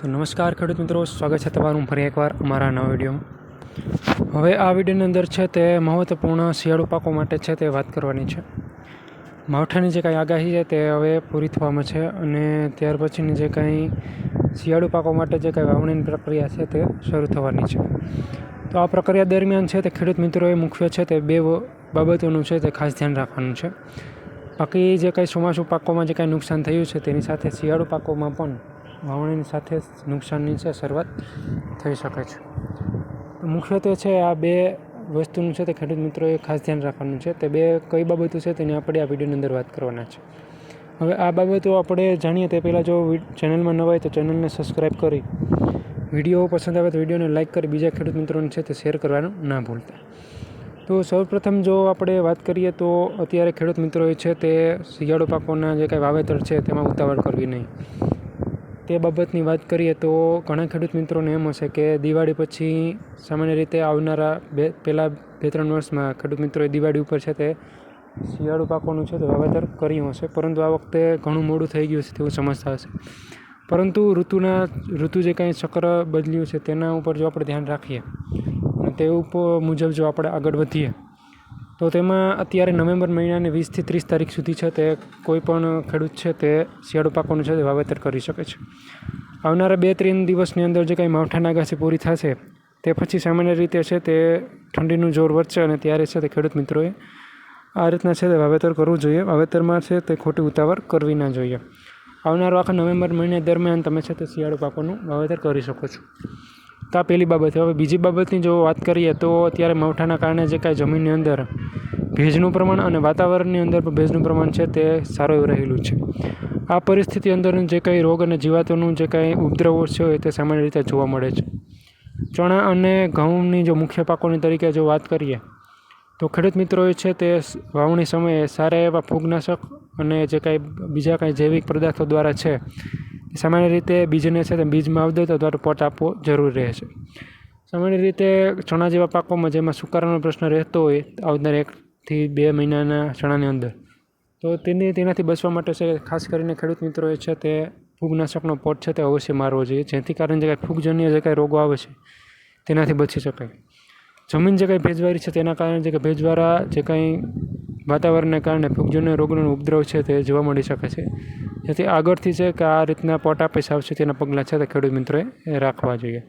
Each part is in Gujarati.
તો નમસ્કાર ખેડૂત મિત્રો, સ્વાગત છે તમારું ફરી એકવાર અમારા નવા વિડીયોમાં. હવે આ વિડીયોની અંદર છે તે મહત્વપૂર્ણ શિયાળુ પાકો માટે છે તે વાત કરવાની છે. માવઠાની જે કાંઈ આગાહી છે તે હવે પૂરી થવામાં છે અને ત્યાર પછીની જે કાંઈ શિયાળુ પાકો માટે જે કાંઈ વાવણીની પ્રક્રિયા છે તે શરૂ થવાની છે. તો આ પ્રક્રિયા દરમિયાન છે તે ખેડૂત મિત્રોએ મુખ્ય છે તે બે બાબતોનું છે તે ખાસ ધ્યાન રાખવાનું છે. બાકી જે કાંઈ ચોમાસું પાકોમાં જે કાંઈ નુકસાન થયું છે તેની સાથે શિયાળુ પાકોમાં પણ વાવણીની સાથે નુકસાનની છે, શરૂઆત થઈ શકે છે. મુખ્યત્વે છે, આ બે વસ્તુનું છે તે ખેડૂત મિત્રોએ ખાસ ધ્યાન રાખવાનું છે. તે બે કઈ બાબતો છે તેની આપણે આ વિડીયોની અંદર વાત કરવાના છે. હવે આ બાબતો આપણે જાણીએ તે પહેલાં જો ચેનલમાં નવા હોય તો ચેનલને સબસ્ક્રાઈબ કરી, વીડિયો પસંદ આવે તો વિડીયોને લાઇક કરી, બીજા ખેડૂત મિત્રોને છે તે શેર કરવાનું ના ભૂલતા. તો સૌપ્રથમ જો આપણે વાત કરીએ તો અત્યારે ખેડૂત મિત્રોએ છે તે શિયાળુ પાકોના જે કાંઈ વાવેતર છે તેમાં ઉતાવળ કરવી નહીં. તે બાબતની વાત કરીએ તો ઘણા ખેડૂત મિત્રોને એમ હશે કે દિવાળી પછી સામાન્ય રીતે આવનારા બે પહેલાં બે ત્રણ વર્ષમાં ખેડૂત મિત્રોએ દિવાળી ઉપર છે તે શિયાળુ પાકોનું છે તે વાવેતર કર્યું હશે, પરંતુ આ વખતે ઘણું મોડું થઈ ગયું છે તેવું સમજતા હશે. પરંતુ ઋતુના, ઋતુ જે કાંઈ ચક્ર બદલ્યું છે તેના ઉપર જો આપણે ધ્યાન રાખીએ, અને તે ઉપર મુજબ જો આપણે આગળ વધીએ તો તેમાં અત્યારે નવેમ્બર મહિનાની વીસથી ત્રીસ તારીખ સુધી છે તે કોઈ પણ ખેડૂત છે તે શિયાળુ પાકોનું છે તે વાવેતર કરી શકે છે. આવનારા બે ત્રણ દિવસની અંદર જે કાંઈ માવઠાના આગાસી પૂરી થશે, તે પછી સામાન્ય રીતે છે તે ઠંડીનું જોર વધશે અને ત્યારે છે તે ખેડૂત મિત્રોએ આ રીતના છે તે વાવેતર કરવું જોઈએ. વાવેતરમાં છે તે ખોટી ઉતાવળ કરવી ના જોઈએ. આવનારો આખા નવેમ્બર મહિના દરમિયાન તમે છે તે શિયાળુ પાકોનું વાવેતર કરી શકો છો. તો આ પહેલી બાબત હવે બીજી બાબતની જો વાત કરીએ તો અત્યારે માવઠાના કારણે જે કાંઈ જમીનની અંદર ભેજનું પ્રમાણ અને વાતાવરણની અંદર પણ ભેજનું પ્રમાણ છે તે સારું એવું રહેલું છે. આ પરિસ્થિતિ અંદરનું જે કંઈ રોગ અને જીવાતોનું જે કાંઈ ઉપદ્રવો છે તે સામાન્ય રીતે જોવા મળે છે. ચણા અને ઘઉંની જો મુખ્ય પાકોની તરીકે જો વાત કરીએ, તો ખેડૂત મિત્રોએ છે તે વાવણી સમયે સારા એવા ફૂગનાશક અને જે કાંઈ બીજા કાંઈ જૈવિક પદાર્થો દ્વારા છે સામાન્ય રીતે બીજને છે તે બીજમાં તો અથવા પોટ આપવો જરૂરી રહે છે. સામાન્ય રીતે ચણા જેવા પાકોમાં જેમાં સુકારાનો પ્રશ્ન રહેતો હોય આવનાર એકથી બે મહિનાના ચણાની અંદર. તો તેની તેનાથી બચવા માટે છે ખાસ કરીને ખેડૂત મિત્રોએ છે તે ફૂગનાશકનો પોટ છે તે અવશ્ય મારવો જોઈએ, જેથી કારણે જે કાંઈ ફૂગજન્ય જે કાંઈ રોગો આવે છે તેનાથી બચી શકાય. જમીન જે કાંઈ ભેજવાળી છે તેના કારણે જે કે ભેજવાળા જે કાંઈ વાતાવરણને કારણે ફૂગજન્ય રોગનો ઉપદ્રવ છે તે જોવા મળી શકે છે. જેથી આગળથી છે કે આ રીતના પોટા પૈસા આવશે તેના પગલાં છે તે ખેડૂત મિત્રોએ રાખવા જોઈએ.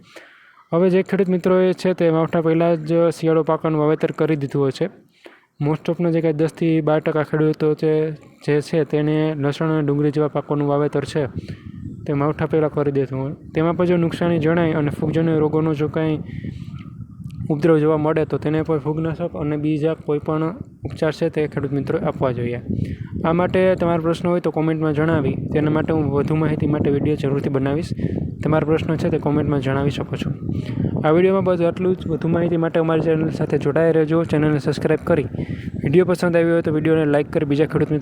હવે જે ખેડૂત મિત્રોએ છે તે માવઠા પહેલાં જ શિયાળો પાકનું વાવેતર કરી દીધું હોય છે. મોસ્ટ ઓફના જે કાંઈ દસથી બાર ટકા ખેડૂતો છે જે છે તેને લસણ અને ડુંગળી જેવા પાકોનું વાવેતર છે તે માવઠા પહેલાં કરી દેતું હોય. તેમાં પણ જો નુકસાની જણાય અને ફૂગજન્ય રોગોનો જો કાંઈ ઉપદ્રવ જોવા મળે તો તેને પર ફૂગનાશક અને બીજા કોઈ પણ ઉપચાર છે તે ખેડૂત મિત્રો આપવા જોઈએ. આ માટે તમારો પ્રશ્ન હોય તો કોમેન્ટમાં જણાવી. તેના માટે હું વધુ માહિતી માટે વીડિયો જરૂરથી બનાવીશ. તમારો પ્રશ્ન છે તે કોમેન્ટમાં જણાવી શકો છો. આ વિડીયોમાં બસ આટલું જ. વધુ માહિતી માટે અમારી ચેનલ સાથે જોડાયા રહેજો. ચેનલને સબસ્ક્રાઈબ કરી. વીડિયો પસંદ આવ્યો હોય તો વિડીયોને લાઇક કરી. બીજા ખેડૂત મિત્રો